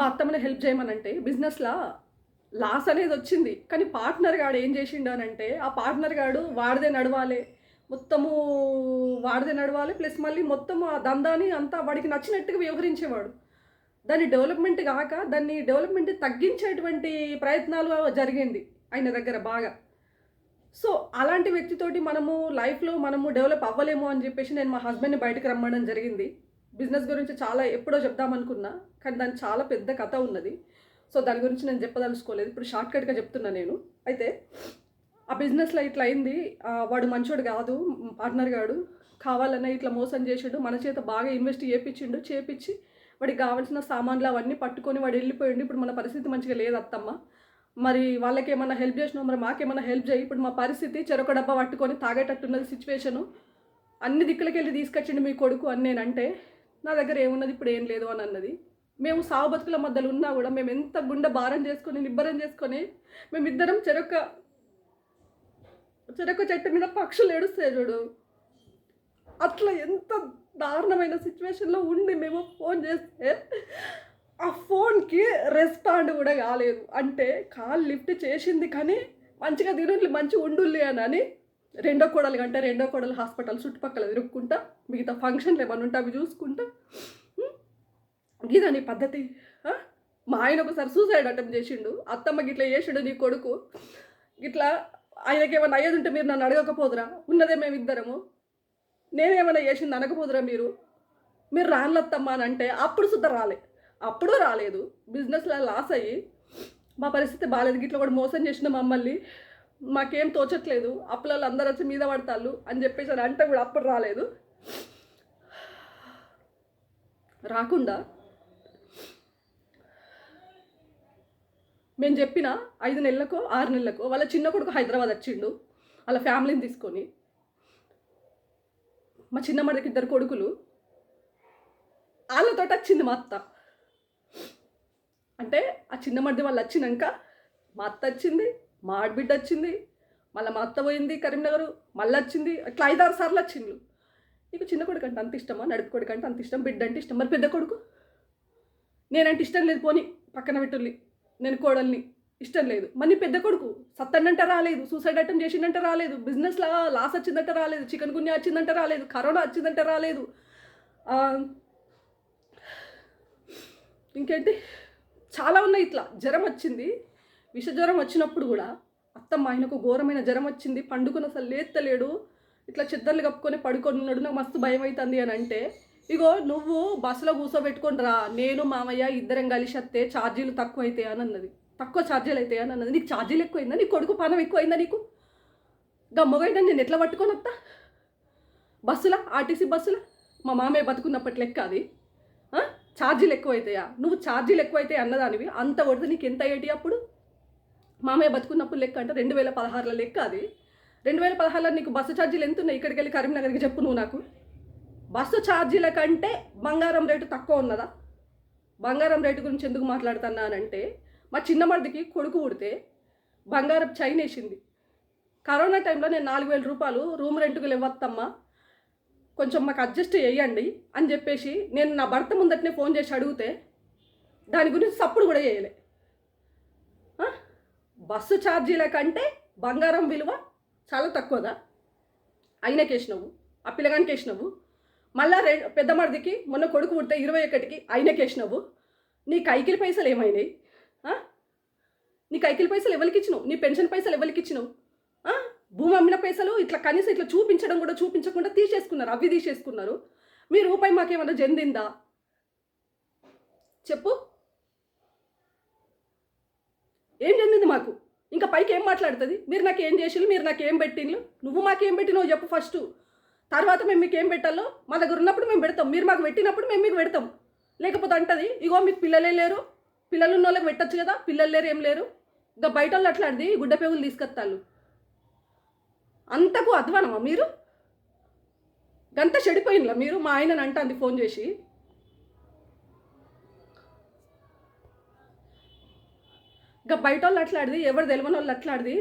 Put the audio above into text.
మా అత్తమ్మని హెల్ప్ చేయమనంటే బిజినెస్లా లాస్ అనేది వచ్చింది. కానీ పార్ట్నర్ గాడు ఏం చేసిండు అని అంటే ఆ పార్ట్నర్ గాడు వాడిదే నడవాలి. మొత్తము వాడిదే నడవాలి ప్లస్ మళ్ళీ మొత్తం ఆ దందాని అంతా వాడికి నచ్చినట్టుగా వ్యవహరించేవాడు. దాని డెవలప్మెంట్ కాక దాన్ని డెవలప్మెంట్ తగ్గించేటువంటి ప్రయత్నాలు జరిగింది ఆయన దగ్గర బాగా. సో అలాంటి వ్యక్తితోటి మనము లైఫ్లో మనము డెవలప్ అవ్వలేము అని చెప్పేసి నేను మా హస్బెండ్ని బయటకు రమ్మడం జరిగింది. బిజినెస్ గురించి చాలా ఎప్పుడో చెప్దామనుకున్నా కానీ దాని చాలా పెద్ద కథ ఉన్నది. సో దాని గురించి నేను చెప్పదలుచుకోలేదు. ఇప్పుడు షార్ట్కట్గా చెప్తున్నా నేను. అయితే ఆ బిజినెస్లో ఇట్లా అయింది. వాడు మంచోడు కాదు పార్ట్నర్ గాడు. కావాలన్నా ఇట్లా మోసం చేసిండు. మన చేత బాగా ఇన్వెస్ట్ చేపించిండు చేపించి వాడికి కావాల్సిన సామాన్లు అవన్నీ పట్టుకొని వాడు వెళ్ళిపోయిండు. ఇప్పుడు మన పరిస్థితి మంచిగా లేదు అత్తమ్మ. మరి వాళ్ళకి ఏమైనా హెల్ప్ చేసినావు? మరి మాకేమైనా హెల్ప్ చేయి. ఇప్పుడు మా పరిస్థితి చెరొక డబ్బా పట్టుకొని తాగేటట్టున్నది సిచ్యువేషను అన్ని దిక్కులకి వెళ్ళి తీసుకొచ్చిండు మీ కొడుకు అని నేనంటే నా దగ్గర ఏమున్నది ఇప్పుడు ఏం లేదు అని అన్నది. మేము సావు బతుకుల మధ్యలో ఉన్నా కూడా మేము ఎంత గుండె భారం చేసుకొని నిబ్బరం చేసుకొని మేమిద్దరం చెరొక చెరొక చెట్టు మీద పక్షులు ఏడుస్తాయి చూడు. అట్లా ఎంత దారుణమైన సిచ్యువేషన్లో ఉండి మేము ఫోన్ చేస్తే ఆ ఫోన్కి రెస్పాండ్ కూడా కాలేదు. అంటే కాల్ లిఫ్ట్ చేసింది కానీ మంచిగా తిరుండి మంచి ఉండుల్లి అని అని రెండో కోడలు కంటే రెండో కోడలు హాస్పిటల్ చుట్టుపక్కల తిరుక్కుంటా మిగతా ఫంక్షన్లు ఏమైనా ఉంటే అవి చూసుకుంటా. ఉం? ఇదని పద్ధతి మా ఆయన ఒకసారి సూసైడ్ అటెంప్ట్ చేసిండు. అత్తమ్మ గిట్లా చేసిండు నీ కొడుకు. గిట్లా ఆయనకి ఏమైనా అయ్యేది ఉంటే మీరు నన్ను అడగకపోదురా? ఉన్నదే మేము ఇద్దరము నేనేమైనా చేసింది అనకపోదురా మీరు? మీరు రాన్లత్తమ్మా అని అంటే అప్పుడు సుద్ధ రాలే. అప్పుడు రాలేదు. బిజినెస్లో లాస్ అయ్యి మా పరిస్థితి బాగాలేదు గిట్ల కూడా మోసం చేసిన మమ్మల్ని. మాకేం తోచట్లేదు అప్పులలో అందరూ వచ్చి మీద పడతాళ్ళు అని చెప్పేసి అని అంటే కూడా అప్పుడు రాలేదు. రాకుండా మేము చెప్పిన ఐదు నెలలకో ఆరు నెలలకో వాళ్ళ చిన్న కొడుకు హైదరాబాద్ వచ్చిండు వాళ్ళ ఫ్యామిలీని తీసుకొని. మా చిన్న మడికి ఇద్దరు కొడుకులు వాళ్ళతో వచ్చింది మా అత్త. అంటే ఆ చిన్నమడిది వాళ్ళు వచ్చినాక మా అత్త వచ్చింది మా ఆడబిడ్డ వచ్చింది మళ్ళీ మా అత్త పోయింది కరీంనగర్ మళ్ళీ వచ్చింది అట్లా ఐదారు సార్లు వచ్చిండ్రు నీకు చిన్న కొడుకు అంటే అంత ఇష్టమా? నడుపు కొడుకు అంటే అంత ఇష్టం? బిడ్డ అంటే ఇష్టం? మరి పెద్ద కొడుకు? నేనంటే ఇష్టం లేదు పోని పక్కన పెట్టుల్ని నేను కోడల్ని ఇష్టం లేదు. మరి పెద్ద కొడుకు సత్తన్నంటే రాలేదు సూసైడ్ అటెంప్ట్ చేసిందంటే రాలేదు బిజినెస్లో లాస్ వచ్చిందంటే రాలేదు చికెన్ గున్యా వచ్చిందంటే రాలేదు కరోనా వచ్చిందంటే రాలేదు. ఇంకేంటి? చాలా ఉన్నాయి ఇట్లా. జ్వరం వచ్చింది విష జ్వరం వచ్చినప్పుడు కూడా అత్తమ్మ ఆయనకు ఘోరమైన జ్వరం వచ్చింది పండుకొని అసలు లేత్తలేడు ఇట్లా చెద్దర్లు కప్పుకొని పడుకొని ఉన్నాడు నాకు మస్తు భయం అవుతుంది అని అంటే ఇగో నువ్వు బస్సులో కూర్చోబెట్టుకొని రా నేను మామయ్య ఇద్దరం కలిసి వస్తే ఛార్జీలు తక్కువ అవుతాయి అని అన్నది. తక్కువ ఛార్జీలు అవుతాయి అని అన్నది. నీకు ఛార్జీలు ఎక్కువైందా? నీ కొడుకు పనం ఎక్కువైందా నీకు? గమ్మగైనా నేను ఎట్లా పట్టుకొని వస్తా? బస్సులా? ఆర్టీసీ బస్సులా? మా మామయ్య బతుకున్నప్పటి లెక్క అది. ఆ? ఛార్జీలు ఎక్కువైతాయా? నువ్వు ఛార్జీలు ఎక్కువైతాయి అన్నదానివి. అంత కొడితే నీకు ఎంత అయ్యేటి అప్పుడు? మామయ్య బతుకున్నప్పుడు లెక్క అంటే రెండు వేల పదహారుల లెక్క అది. రెండు వేల పదహారులో నీకు బస్సు ఛార్జీలు ఎంత ఉన్నాయి ఇక్కడికి వెళ్ళి కరీంనగర్కి చెప్పు నువ్వు నాకు. బస్సు ఛార్జీల కంటే బంగారం రేటు తక్కువ ఉన్నదా? బంగారం రేటు గురించి ఎందుకు మాట్లాడుతున్నానంటే మా చిన్నమడికి కొడుకు పుడితే బంగారం చైన్ వేసింది. కరోనా టైంలో నేను నాలుగు వేల రూపాయలు రూమ్ రెంట్కి ఇవ్వత్తమ్మా. కొంచెం మాకు అడ్జస్ట్ చేయండి అని చెప్పేసి నేను నా భర్త ముందటనే ఫోన్ చేసి అడిగితే దాని గురించి సప్పుడు కూడా చేయలే. బస్సు ఛార్జీల కంటే బంగారం విలువ చాలా తక్కువదా? ఆయనకి వేసినావు ఆ పిల్లగానికి వేసినావు మళ్ళా రె పెద్ద మరిదికి మొన్న కొడుకు పుడితే ఇరవై ఒకటికి ఆయనకి వేసినావు నీ కైకిలి పైసలు ఏమైనాయి? నీ కైకిలి పైసలు ఎవరికి ఇచ్చినావు నీ పెన్షన్ పైసలు ఎవరికి ఇచ్చినావు భూమి అమ్మిన పైసలు ఇట్లా కనీసం ఇట్లా చూపించడం కూడా చూపించకుండా తీసేసుకున్నారు అవి తీసేసుకున్నారు. మీ రూపాయి మాకేమన్నా చెందిందా? చెప్పు ఏం చెందింది మాకు. ఇంకా పైకి ఏం మాట్లాడుతుంది? మీరు నాకు ఏం చేసిళ్ళు? మీరు నాకు ఏం పెట్టిండ్లు నువ్వు మాకేం పెట్టినావు చెప్పు ఫస్ట్. తర్వాత మేము మీకు ఏం పెట్టాలో? మా దగ్గర ఉన్నప్పుడు మేము పెడతాం. మీరు మాకు పెట్టినప్పుడు మేము మీకు పెడతాం. లేకపోతే అంటది ఇగో మీకు పిల్లలే లేరు. పిల్లలు ఉన్న వాళ్ళకి పెట్టచ్చు కదా పిల్లలు లేరు ఏం లేరు. ఇంకా బయట వాళ్ళు అట్లాంటిది గుడ్డ పేగులు తీసుకొస్తాళ్ళు అంతకు అధ్వానమా మీరు? గంత చెడిపోయిందిలా మీరు? మా ఆయనని అంటుంది ఫోన్ చేసి. ఇంకా బయట వాళ్ళు అట్లాడిది ఎవరు తెలియని వాళ్ళు అట్లాడిది